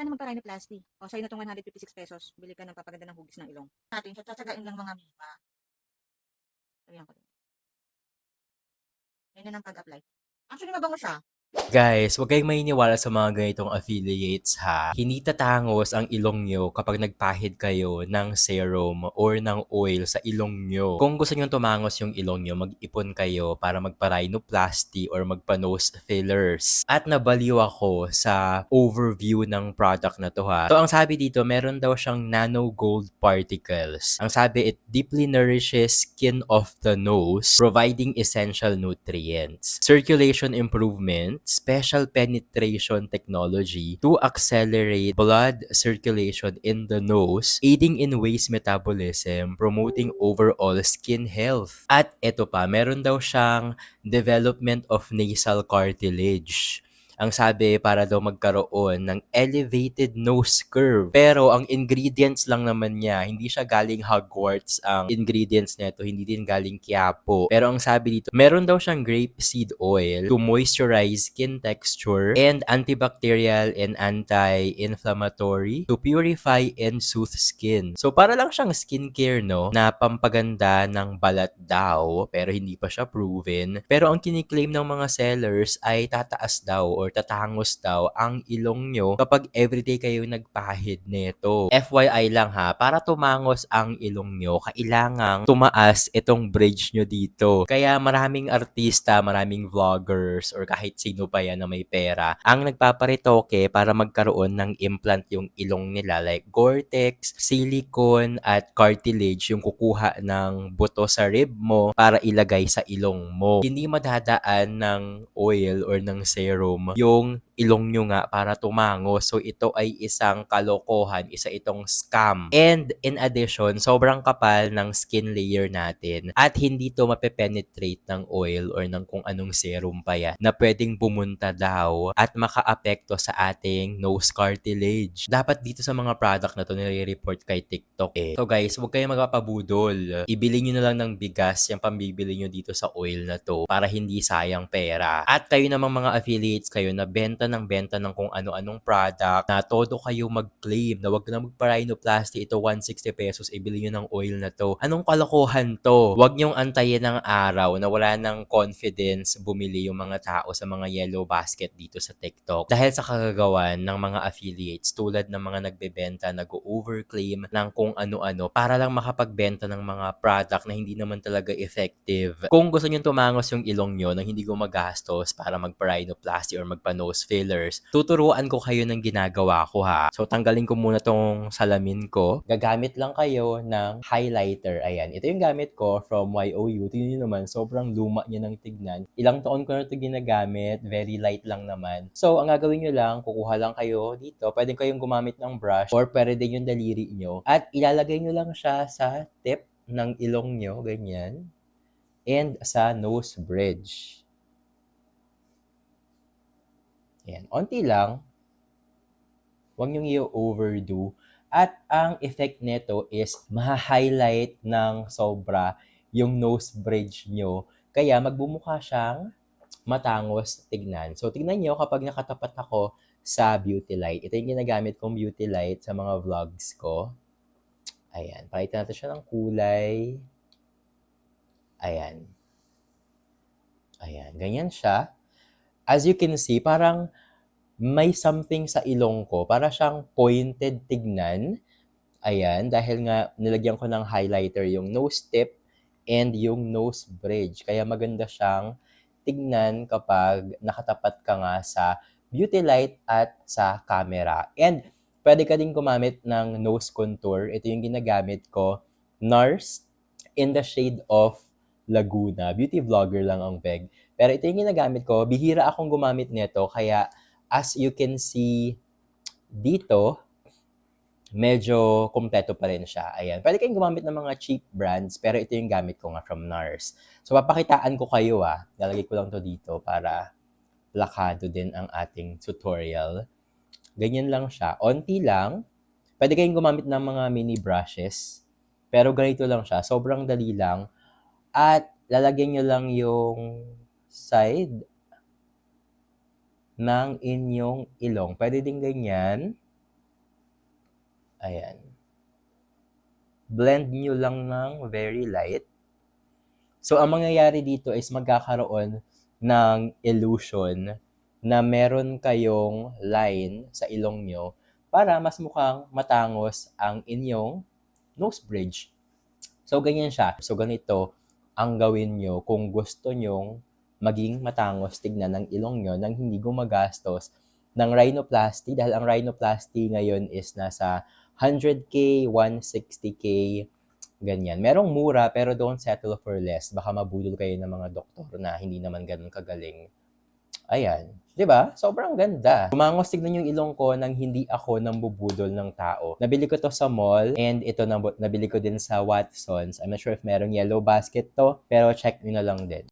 ka na magpa-rhinoplasty. O, sa'yo na itong 156 pesos. Bili ka ng papaganda ng hugis ng ilong. Natin, siya tsatsagain lang mga miba. Ayan ko. Ayan na ng pag-apply. Actually, mabango siya. Guys, huwag kayong maniniwala sa mga ganitong affiliates ha. Hindi tatangos ang ilong nyo kapag nagpahid kayo ng serum or ng oil sa ilong nyo. Kung gusto nyo tumangos yung ilong nyo, mag-ipon kayo para magpa-rhinoplasty or magpa-nose fillers. At nabaliw ako sa overview ng product na to ha. So, ang sabi dito, meron daw siyang nano gold particles. Ang sabi, it deeply nourishes skin of the nose, providing essential nutrients. Circulation improvement, special penetration technology to accelerate blood circulation in the nose, aiding in waste metabolism, promoting overall skin health. At ito pa, meron daw siyang development of nasal cartilage. Ang sabi, para daw magkaroon ng elevated nose curve. Pero ang ingredients lang naman niya, hindi siya galing Hogwarts ang ingredients nito, hindi din galing Quiapo. Pero ang sabi dito, meron daw siyang grape seed oil to moisturize skin texture and antibacterial and anti-inflammatory to purify and soothe skin. So para lang siyang skincare no, na pampaganda ng balat daw, pero hindi pa siya proven. Pero ang kiniklaim ng mga sellers ay tataas daw or tatangos daw ang ilong nyo kapag everyday kayo nagpahid nito. FYI lang ha, para tumangos ang ilong nyo, kailangang tumaas itong bridge nyo dito. Kaya maraming artista, maraming vloggers, or kahit sino pa yan na may pera, ang nagpaparitoke para magkaroon ng implant yung ilong nila like Gore-Tex, silicone, at cartilage yung kukuha ng buto sa rib mo para ilagay sa ilong mo. Hindi madadaan ng oil or ng serum yung ilong nyo nga para tumango. So ito ay isang kalokohan, isa itong scam. And in addition, sobrang kapal ng skin layer natin at hindi to mapepenetrate ng oil or ng kung anong serum pa yan na pwedeng pumunta daw at maka-apekto sa ating nose cartilage. Dapat dito sa mga product na to nire-report kay TikTok eh. So guys, huwag kayong magpapabudol. Ibili nyo na lang ng bigas yung pambibili nyo dito sa oil na to para hindi sayang pera. At kayo namang mga affiliates kayo na benta ng benta ng kung ano-anong product na todo kayo mag-claim na wag na magpa-rhinoplasty ito 160 pesos ibili nyo ng oil na to. Anong kalokohan to? Wag nyong antayin ng araw na wala ng confidence bumili yung mga tao sa mga yellow basket dito sa TikTok dahil sa kagagawan ng mga affiliates tulad ng mga nagbebenta nag-overclaim ng kung ano-ano para lang makapagbenta ng mga product na hindi naman talaga effective. Kung gusto nyo tumangos yung ilong nyo nang hindi gumagastos para magpa-rhinoplasty or magpa-nose fillers, tuturuan ko kayo ng ginagawa ko ha. So, tanggalin ko muna tong salamin ko. Gagamit lang kayo ng highlighter. Ayan, ito yung gamit ko from YOU. Tingnan nyo naman, sobrang luma niya ng tignan. Ilang taon ko na ito ginagamit. Very light lang naman. So, ang gagawin nyo lang, kukuha lang kayo dito. Pwede kayong gumamit ng brush or pwede din yung daliri nyo. At ilalagay nyo lang siya sa tip ng ilong nyo, ganyan. And sa nose bridge. Ayan. Onti lang. Huwag niyong i-overdo. At ang effect nito is ma-highlight ng sobra yung nose bridge nyo. Kaya magbumukha siyang matangos tignan. So, tignan nyo kapag nakatapat ako sa beauty light. Ito yung ginagamit kong beauty light sa mga vlogs ko. Ayan. Pakita natin siya ng kulay. Ayan. Ayan. Ganyan siya as you can see, parang may something sa ilong ko. Para siyang pointed tignan. Ayan, dahil nga nilagyan ko ng highlighter yung nose tip and yung nose bridge. Kaya maganda siyang tignan kapag nakatapat ka nga sa beauty light at sa camera. And pwede ka din gumamit ng nose contour. Ito yung ginagamit ko. NARS in the shade of Laguna. Beauty vlogger lang ang peg. Pero ito yung ginagamit ko. Bihira akong gumamit nito. Kaya as you can see dito, medyo kompleto pa rin siya. Ayan. Pwede kayong gumamit ng mga cheap brands. Pero ito yung gamit ko nga from NARS. So, papakitaan ko kayo ah. Lalagay ko lang to dito para lakado din ang ating tutorial. Ganyan lang siya. Onti lang. Pwede kayong gumamit ng mga mini brushes. Pero ganito lang siya. Sobrang dali lang. At lalagyan nyo lang yung side ng inyong ilong. Pwede din ganyan. Ayan. Blend nyo lang ng very light. So, ang mangyayari dito is magkakaroon ng illusion na meron kayong line sa ilong nyo para mas mukhang matangos ang inyong nose bridge. So, ganyan siya. So, ganito ang gawin nyo kung gusto nyong maging matangos tignan ng ilong nyo nang hindi gumagastos ng rhinoplasty dahil ang rhinoplasty ngayon is nasa 100k, 160k, ganyan. Merong mura pero don't settle for less. Baka mabudol kayo ng mga doktor na hindi naman ganun kagaling. Ayan. ba? Sobrang ganda. Umangos tignan yung ilong ko nang hindi ako nang bubudol ng tao. Nabili ko to sa mall and ito na, nabili ko din sa Watsons. I'm not sure if merong yellow basket to, pero check nyo na lang din.